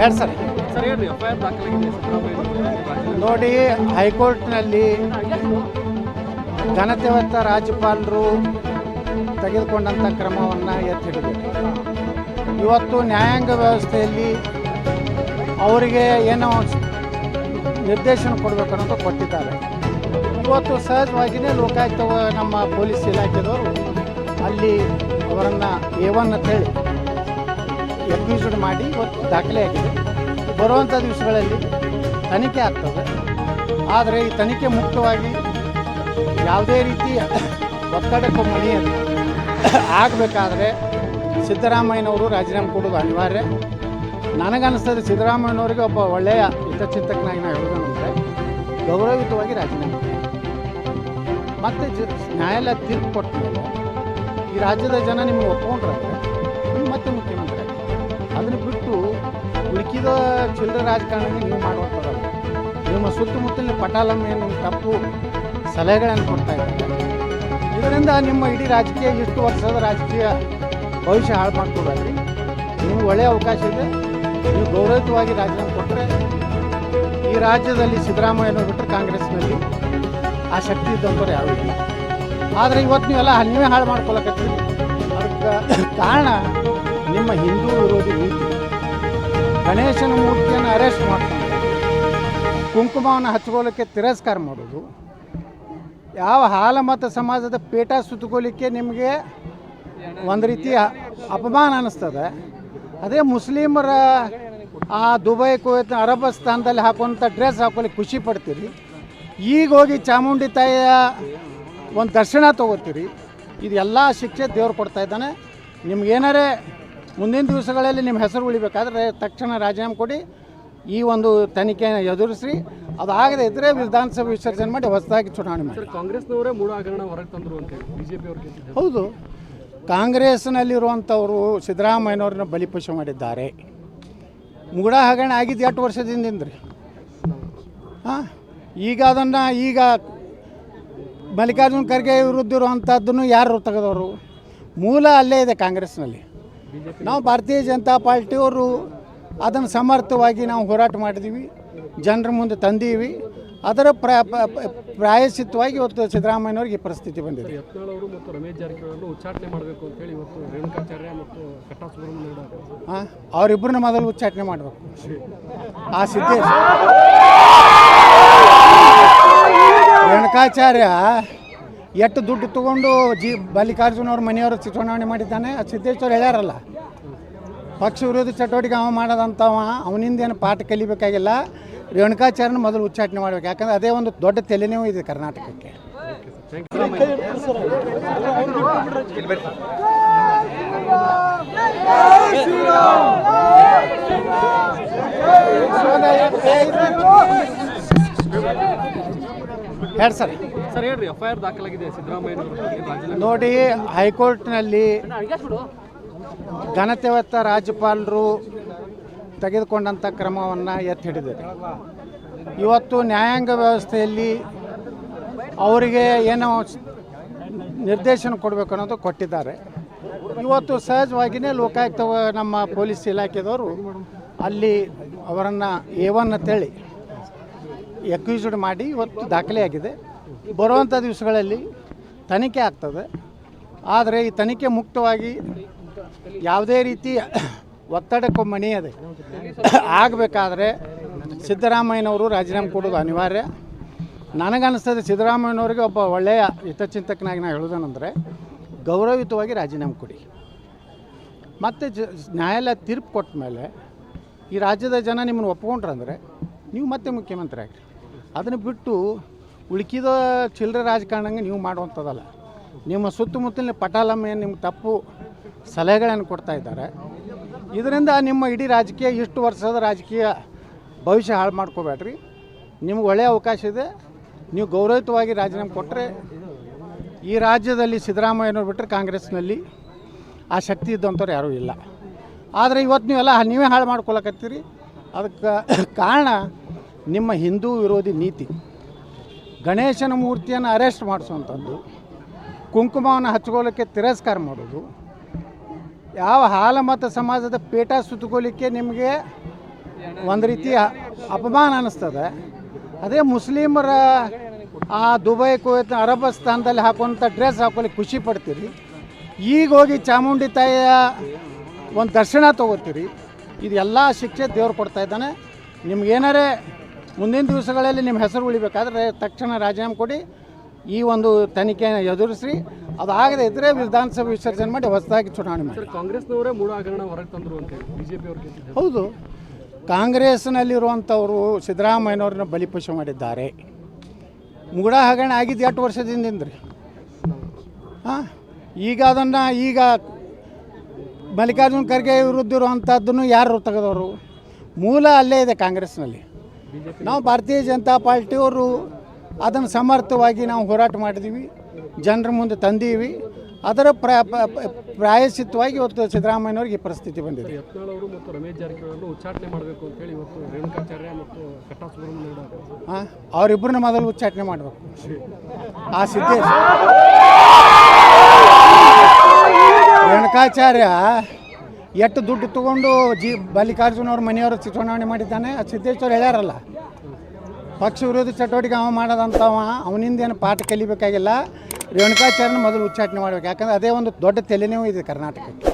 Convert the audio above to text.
ಹೇಳಿ ಸರ್? ನೋಡಿ, ಹೈಕೋರ್ಟ್ನಲ್ಲಿ ಘನತೆವತ್ತ ರಾಜ್ಯಪಾಲರು ತೆಗೆದುಕೊಂಡಂಥ ಕ್ರಮವನ್ನು ಎತ್ತಿ ಹಿಡಿಬೇಕು ಇವತ್ತು ನ್ಯಾಯಾಂಗ ವ್ಯವಸ್ಥೆಯಲ್ಲಿ ಅವರಿಗೆ ಏನೋ ನಿರ್ದೇಶನ ಕೊಡಬೇಕು ಅನ್ನೋದು ಕೊಟ್ಟಿದ್ದಾರೆ. ಇವತ್ತು ಸಹಜವಾಗಿಯೇ ಲೋಕಾಯುಕ್ತ ನಮ್ಮ ಪೊಲೀಸ್ ಇಲಾಖೆದವರು ಅಲ್ಲಿ ಅವರನ್ನು ಏವನ್ನ ಅಂತೇಳಿ ಎಕ್ವಿಸ್ಡ್ ಮಾಡಿ ಇವತ್ತು ದಾಖಲೆಯಾಗಿದೆ ಬರುವಂಥ ದಿವಸಗಳಲ್ಲಿ ತನಿಖೆ ಆಗ್ತದೆ. ಆದರೆ ಈ ತನಿಖೆ ಮುಕ್ತವಾಗಿ ಯಾವುದೇ ರೀತಿಯ ಒತ್ತಡಕ್ಕೂ ಮಣಿಯಲ್ಲಿ ಆಗಬೇಕಾದ್ರೆ ಸಿದ್ದರಾಮಯ್ಯನವರು ರಾಜೀನಾಮೆ ಕೊಡೋದು ಅನಿವಾರ್ಯ. ನನಗನ್ನಿಸ್ತದೆ ಸಿದ್ದರಾಮಯ್ಯನವರಿಗೆ ಒಬ್ಬ ಒಳ್ಳೆಯ ಹಿತಚಿಂತಕನಾಗಿ ನಾವು ಹೇಳೋದಂದರೆ ಗೌರವಯುತವಾಗಿ ರಾಜೀನಾಮೆ ಮತ್ತು ಜ- ನ್ಯಾಯಾಲಯ ತೀರ್ಪು ಕೊಟ್ಟ ಈ ರಾಜ್ಯದ ಜನ ನಿಮಗೆ ಒಪ್ಕೊಂಡ್ರೆ ಉಳುಕಿದ ಚಿಲ್ಲರೆ ರಾಜಕಾರಣಿ ನೀವು ಮಾಡುವಂಥದ್ದಲ್ಲ. ನಿಮ್ಮ ಸುತ್ತಮುತ್ತಲಿನ ಪಟಾಲಮ್ಮ ಏನು ತಪ್ಪು ಸಲಹೆಗಳನ್ನು ಕೊಡ್ತಾ ಇದ್ದಾರೆ. ಇದರಿಂದ ನಿಮ್ಮ ಇಡೀ ರಾಜಕೀಯ, ಇಷ್ಟು ವರ್ಷದ ರಾಜಕೀಯ ಭವಿಷ್ಯ ಹಾಳು ಮಾಡ್ಕೊಡ್ರಿ ನಿಮ್ಗೆ ಒಳ್ಳೆಯ ಅವಕಾಶ ಇದೆ. ನೀವು ಗೌರವಿತವಾಗಿ ರಾಜೀನಾಮೆ ಕೊಟ್ಟರೆ ಈ ರಾಜ್ಯದಲ್ಲಿ ಸಿದ್ದರಾಮಯ್ಯನ ಬಿಟ್ಟರೆ ಕಾಂಗ್ರೆಸ್ನಲ್ಲಿ ಆ ಶಕ್ತಿ ಇದ್ದಂಥವ್ರು ಯಾರೂ ಇಲ್ಲ. ಆದರೆ ಇವತ್ತು ನೀವೆಲ್ಲ ನೀವೇ ಹಾಳು ಮಾಡ್ಕೊಳಕತ್ತೀರಿ ಅದಕ್ಕೆ ಕಾರಣ ನಿಮ್ಮ ಹಿಂದೂ ಗಣೇಶನ ಮೂರ್ತಿಯನ್ನು ಅರೆಸ್ಟ್ ಮಾಡ್ಕೊಂಡು ಕುಂಕುಮವನ್ನು ಹಚ್ಕೊಳ್ಳೋಕ್ಕೆ ತಿರಸ್ಕಾರ ಮಾಡೋದು. ಯಾವ ಹಾಲ ಮತ್ತು ಸಮಾಜದ ಪೇಟ ಸುತ್ತಕೊಳ್ಳಿಕ್ಕೆ ನಿಮಗೆ ಒಂದು ರೀತಿ ಅಪಮಾನ ಅನ್ನಿಸ್ತದೆ ಅದೇ ಮುಸ್ಲಿಮರ ಆ ದುಬೈ, ಕುವೈತ್ ಅರಬಸ್ತಾನದಲ್ಲಿ ಹಾಕುವಂಥ ಡ್ರೆಸ್ ಹಾಕೊಳ್ಳಿ ಖುಷಿ ಪಡ್ತೀರಿ. ಈಗ ಹೋಗಿ ಚಾಮುಂಡಿ ತಾಯಿಯ ಒಂದು ದರ್ಶನ ತೊಗೋತೀರಿ. ಇದೆಲ್ಲ ಶಿಕ್ಷೆ ದೇವ್ರು ಕೊಡ್ತಾ ಇದ್ದಾನೆ. ನಿಮ್ಗೇನಾರೇ ಮುಂದಿನ ದಿವಸಗಳಲ್ಲಿ ನಿಮ್ಮ ಹೆಸರು ಉಳಿಬೇಕಾದ್ರೆ ತಕ್ಷಣ ರಾಜೀನಾಮೆ ಕೊಡಿ. ಈ ಒಂದು ತನಿಖೆಯನ್ನು ಎದುರಿಸಿ ಅದಾಗದೇ ಇದ್ರೆ ವಿಧಾನಸಭೆ ವಿಸರ್ಜನೆ ಮಾಡಿ ಹೊಸದಾಗಿ ಚುನಾವಣೆ ಮಾಡಿ. ಕಾಂಗ್ರೆಸ್ನವರೇ ಮೂಲ ಹಗರಣ ಹೊರಗೆ ತಂದರು ಅಂತ ಬಿಜೆಪಿ ಹೌದು. ಕಾಂಗ್ರೆಸ್ನಲ್ಲಿರುವಂಥವರು ಸಿದ್ದರಾಮಯ್ಯನವ್ರನ್ನ ಬಲಿಪಶು ಮಾಡಿದ್ದಾರೆ. ಮೂಡ ಹಗರಣ ಆಗಿದ್ದು ಎಷ್ಟು ವರ್ಷದಿಂದ ರೀ? ಹಾಂ ಈಗ ಅದನ್ನು ಈಗ ಮಲ್ಲಿಕಾರ್ಜುನ ಖರ್ಗೆ ವಿರುದ್ಧ ಇರುವಂಥದ್ದನ್ನು ಯಾರು ತೆಗೆದವರು? ಮೂಲ ಅಲ್ಲೇ ಇದೆ ಕಾಂಗ್ರೆಸ್ನಲ್ಲಿ. ನಾವು ಭಾರತೀಯ ಜನತಾ ಪಾರ್ಟಿಯವರು ಅದನ್ನು ಸಮರ್ಥವಾಗಿ ನಾವು ಹೋರಾಟ ಮಾಡಿದ್ದೀವಿ. ಜನರ ಮುಂದೆ ತಂದೀವಿ. ಅದರ ಪ್ರಾಯಶಿತವಾಗಿ ಪ್ರಾಯಶ್ಚಿತ್ತವಾಗಿ ಇವತ್ತು ಸಿದ್ದರಾಮಯ್ಯನವ್ರಿಗೆ ಈ ಪರಿಸ್ಥಿತಿ ಬಂದಿದೆ. ಯತ್ನಾಳ್ ಅವರು ಮತ್ತು ರಮೇಶ್ ಜಾರಕಿಹೊಳಿ ಉಚ್ಚಾಟನೆ ಮಾಡಬೇಕು ಅಂತ ಹೇಳಿ ಇವತ್ತು ರೇಣುಕಾಚಾರ್ಯ ಮತ್ತು ಕಟ್ಟಾ ಸುಬ್ರಹ್ಮಣ್ಯ ಹೇಳಿದ್ದಾರೆ. ಹಾಂ ಅವರಿಬ್ಬರನ್ನ ಮೊದಲು ಉಚ್ಚಾಟನೆ ಮಾಡಬೇಕು. ಆ ಸಿದ್ದೇಶ್ ರೇಣುಕಾಚಾರ್ಯ ಎಷ್ಟು ದುಡ್ಡು ತಗೊಂಡು ಜಿ ಮಲ್ಲಿಕಾರ್ಜುನ ಅವ್ರ ಮನೆಯವರು ಚುನಾವಣೆ ಮಾಡಿದ್ದಾನೆ ಸಿದ್ದೇಶ್ವರ ಹೇಳ್ಯಾರಲ್ಲ, ಪಕ್ಷ ವಿರೋಧಿ ಚಟುವಟಿಕೆ ಅವ ಮಾಡೋದಂತವ, ಅವನಿಂದ ಏನು ಪಾಠ ಕಲಿಬೇಕಾಗಿಲ್ಲ, ರೇಣುಕಾಚಾರ್ಯನ ಮೊದಲು ಉಚ್ಚಾಟನೆ ಮಾಡಬೇಕು, ಯಾಕಂದ್ರೆ ಅದೇ ಒಂದು ದೊಡ್ಡ ತಲೆನೋವು ಇದೆ ಕರ್ನಾಟಕಕ್ಕೆ. ಹೇಳಿ ಸರ್. ಸರ್ ಹೇಳ್ರಿ ಎಫ್ ಐ ಆರ್ ದಾಖಲಾಗಿದೆ ಸಿದ್ದರಾಮಯ್ಯ ನೋಡಿ ಹೈಕೋರ್ಟ್ನಲ್ಲಿ ಘನತೆವತ್ತ ರಾಜ್ಯಪಾಲರು ತೆಗೆದುಕೊಂಡಂಥ ಕ್ರಮವನ್ನು ಎತ್ತಿ ಹಿಡಿದಿದೆ. ಇವತ್ತು ನ್ಯಾಯಾಂಗ ವ್ಯವಸ್ಥೆಯಲ್ಲಿ ಅವರಿಗೆ ಏನೋ ನಿರ್ದೇಶನ ಕೊಡಬೇಕು ಅನ್ನೋದು ಕೊಟ್ಟಿದ್ದಾರೆ. ಇವತ್ತು ಸಹಜವಾಗಿಯೇ ಲೋಕಾಯುಕ್ತ ನಮ್ಮ ಪೊಲೀಸ್ ಇಲಾಖೆದವರು ಅಲ್ಲಿ ಅವರನ್ನು ಒನ್ ಅಂತೇಳಿ ಎಕ್ವಿಸ್ಡ್ ಮಾಡಿ ಇವತ್ತು ದಾಖಲೆಯಾಗಿದೆ. ಬರುವಂಥ ದಿವಸಗಳಲ್ಲಿ ತನಿಖೆ ಆಗ್ತದೆ. ಆದರೆ ಈ ತನಿಖೆ ಮುಕ್ತವಾಗಿ ಯಾವುದೇ ರೀತಿ ಒತ್ತಡಕ್ಕೂ ಮಣಿಯದೆ ಆಗಬೇಕಾದ್ರೆ ಸಿದ್ದರಾಮಯ್ಯನವರು ರಾಜೀನಾಮೆ ಕೊಡೋದು ಅನಿವಾರ್ಯ. ನನಗನ್ನಿಸ್ತದೆ ಸಿದ್ದರಾಮಯ್ಯನವರಿಗೆ ಒಬ್ಬ ಒಳ್ಳೆಯ ಹಿತಚಿಂತಕನಾಗಿ ನಾನು ಹೇಳೋದೇನೆಂದರೆ ಗೌರವಯುತವಾಗಿ ರಾಜೀನಾಮೆ ಕೊಡಿ. ಮತ್ತು ಜ ನ್ಯಾಯಾಲಯ ತೀರ್ಪು ಕೊಟ್ಟ ಮೇಲೆ ಈ ರಾಜ್ಯದ ಜನ ನಿಮ್ಮನ್ನು ಒಪ್ಕೊಂಡ್ರಂದರೆ ನೀವು ಮತ್ತೆ ಮುಖ್ಯಮಂತ್ರಿ ಆಗಿರಿ. ಅದನ್ನು ಬಿಟ್ಟು ಉಳುಕಿದ ಚಿಲ್ಲರೆ ರಾಜಕಾರಣಂಗೆ ನೀವು ಮಾಡುವಂಥದ್ದಲ್ಲ. ನಿಮ್ಮ ಸುತ್ತಮುತ್ತಲಿನ ಪಟಾಲಮ್ಮ ಏನು ನಿಮ್ಗೆ ತಪ್ಪು ಸಲಹೆಗಳನ್ನು ಕೊಡ್ತಾ ಇದ್ದಾರೆ. ಇದರಿಂದ ನಿಮ್ಮ ಇಡೀ ರಾಜಕೀಯ, ಇಷ್ಟು ವರ್ಷದ ರಾಜಕೀಯ ಭವಿಷ್ಯ ಹಾಳು ಮಾಡ್ಕೋಬೇಡ್ರಿ. ನಿಮ್ಗೆ ಒಳ್ಳೆಯ ಅವಕಾಶ ಇದೆ. ನೀವು ಗೌರವಯುತವಾಗಿ ರಾಜೀನಾಮೆ ಕೊಟ್ಟರೆ ಈ ರಾಜ್ಯದಲ್ಲಿ ಸಿದ್ದರಾಮಯ್ಯನವ್ರು ಬಿಟ್ಟರೆ ಕಾಂಗ್ರೆಸ್ನಲ್ಲಿ ಆ ಶಕ್ತಿ ಇದ್ದಂಥವ್ರು ಯಾರೂ ಇಲ್ಲ. ಆದರೆ ಇವತ್ತು ನೀವೆಲ್ಲ ನೀವೇ ಹಾಳು ಮಾಡ್ಕೊಳಕತ್ತೀರಿ. ಅದಕ್ಕೆ ಕಾರಣ ನಿಮ್ಮ ಹಿಂದೂ ವಿರೋಧಿ ನೀತಿ. ಗಣೇಶನ ಮೂರ್ತಿಯನ್ನು ಅರೆಸ್ಟ್ ಮಾಡಿಸುವಂಥದ್ದು, ಕುಂಕುಮವನ್ನು ಹಚ್ಕೊಳ್ಳೋಕ್ಕೆ ತಿರಸ್ಕಾರ ಮಾಡೋದು, ಯಾವ ಹಾಲ ಮತ್ತು ಸಮಾಜದ ಪೇಟ ಸುತ್ತಕೊಳ್ಳಿಕ್ಕೆ ನಿಮಗೆ ಒಂದು ರೀತಿ ಅಪಮಾನ ಅನ್ನಿಸ್ತದೆ ಅದೇ ಮುಸ್ಲಿಮರ ಆ ದುಬೈ, ಕುವೈತ್ ಅರಬಸ್ತಾನದಲ್ಲಿ ಹಾಕುವಂಥ ಡ್ರೆಸ್ ಹಾಕೊಳ್ಳಿ ಖುಷಿ ಪಡ್ತೀರಿ. ಈಗ ಹೋಗಿ ಚಾಮುಂಡಿ ತಾಯಿಯ ಒಂದು ದರ್ಶನ ತೊಗೋತೀರಿ. ಇದೆಲ್ಲ ಶಿಕ್ಷೆ ದೇವ್ರು ಕೊಡ್ತಾ ಇದ್ದಾನೆ. ನಿಮ್ಗೇನಾರೇ ಮುಂದಿನ ದಿವಸಗಳಲ್ಲಿ ನಿಮ್ಮ ಹೆಸರು ಉಳಿಬೇಕಾದ್ರೆ ತಕ್ಷಣ ರಾಜೀನಾಮೆ ಕೊಡಿ. ಈ ಒಂದು ತನಿಖೆಯನ್ನು ಎದುರಿಸಿ ಅದಾಗದೆ ಇದ್ರೆ ಇದ್ದರೆ ವಿಧಾನಸಭೆ ವಿಸರ್ಜನೆ ಮಾಡಿ ಹೊಸದಾಗಿ ಚುನಾವಣೆ ಮಾಡಿ. ಕಾಂಗ್ರೆಸ್ನವರೇ ಮೂಲ ಹಗರಣ ಹೊರಗೆ ತಂದರು ಅಂತ ಬಿಜೆಪಿ ಹೌದು. ಕಾಂಗ್ರೆಸ್ನಲ್ಲಿರುವಂಥವರು ಸಿದ್ದರಾಮಯ್ಯನವ್ರನ್ನ ಬಲಿಪಶು ಮಾಡಿದ್ದಾರೆ. ಮೂಡ ಹಗರಣ ಆಗಿದ್ದು ಎಷ್ಟು ವರ್ಷದಿಂದ ರೀ? ಹಾಂ ಈಗ ಅದನ್ನು ಈಗ ಮಲ್ಲಿಕಾರ್ಜುನ ಖರ್ಗೆ ವಿರುದ್ಧ ಇರುವಂಥದ್ದನ್ನು ಯಾರು ತೆಗೆದವರು? ಮೂಲ ಅಲ್ಲೇ ಇದೆ ಕಾಂಗ್ರೆಸ್ನಲ್ಲಿ. ನಾವು ಭಾರತೀಯ ಜನತಾ ಪಾರ್ಟಿಯವರು ಅದನ್ನು ಸಮರ್ಥವಾಗಿ ನಾವು ಹೋರಾಟ ಮಾಡಿದ್ದೀವಿ. ಜನರ ಮುಂದೆ ತಂದೀವಿ. ಅದರ ಪ್ರಾಯಶಿತವಾಗಿ ಪ್ರಾಯಶ್ಚಿತ್ತವಾಗಿ ಇವತ್ತು ಸಿದ್ದರಾಮಯ್ಯನವ್ರಿಗೆ ಈ ಪರಿಸ್ಥಿತಿ ಬಂದಿದೆ. ಯತ್ನಾಳ್ ಅವರು ಮತ್ತು ರಮೇಶ್ ಜಾರಕಿಹೊಳಿ ಉಚ್ಚಾಟನೆ ಮಾಡಬೇಕು ಅಂತೇಳಿ ಇವತ್ತು ರೇಣುಕಾಚಾರ್ಯ ಮತ್ತು ಕಟ್ಟಾ ಸುಬ್ರಹ್ಮಣ್ಯ ಹೇಳಿದ್ದಾರೆ. ಹಾಂ? ಅವರಿಬ್ಬರನ್ನ ಮೊದಲು ಉಚ್ಚಾಟನೆ ಮಾಡಬೇಕು. ಆ ಸಿದ್ದೇಶ್ ರೇಣುಕಾಚಾರ್ಯ ಎಷ್ಟು ದುಡ್ಡು ತಗೊಂಡು ಜಿ ಮಲ್ಲಿಕಾರ್ಜುನ ಅವ್ರ ಮನೆಯವರು ಚುನಾವಣೆ ಮಾಡಿದ್ದಾನೆ ಸಿದ್ದೇಶ್ವರ ಹೇಳ್ಯಾರಲ್ಲ, ಪಕ್ಷ ವಿರೋಧಿ ಚಟುವಟಿಕೆ ಅವ ಮಾಡೋದಂತವ, ಅವನಿಂದ ಏನು ಪಾಠ ಕಲಿಬೇಕಾಗಿಲ್ಲ, ರೇಣುಕಾಚಾರ್ಯನ ಮೊದಲು ಉಚ್ಚಾಟನೆ ಮಾಡಬೇಕು, ಯಾಕಂದ್ರೆ ಅದೇ ಒಂದು ದೊಡ್ಡ ತಲೆನೋವು ಇದೆ ಕರ್ನಾಟಕಕ್ಕೆ.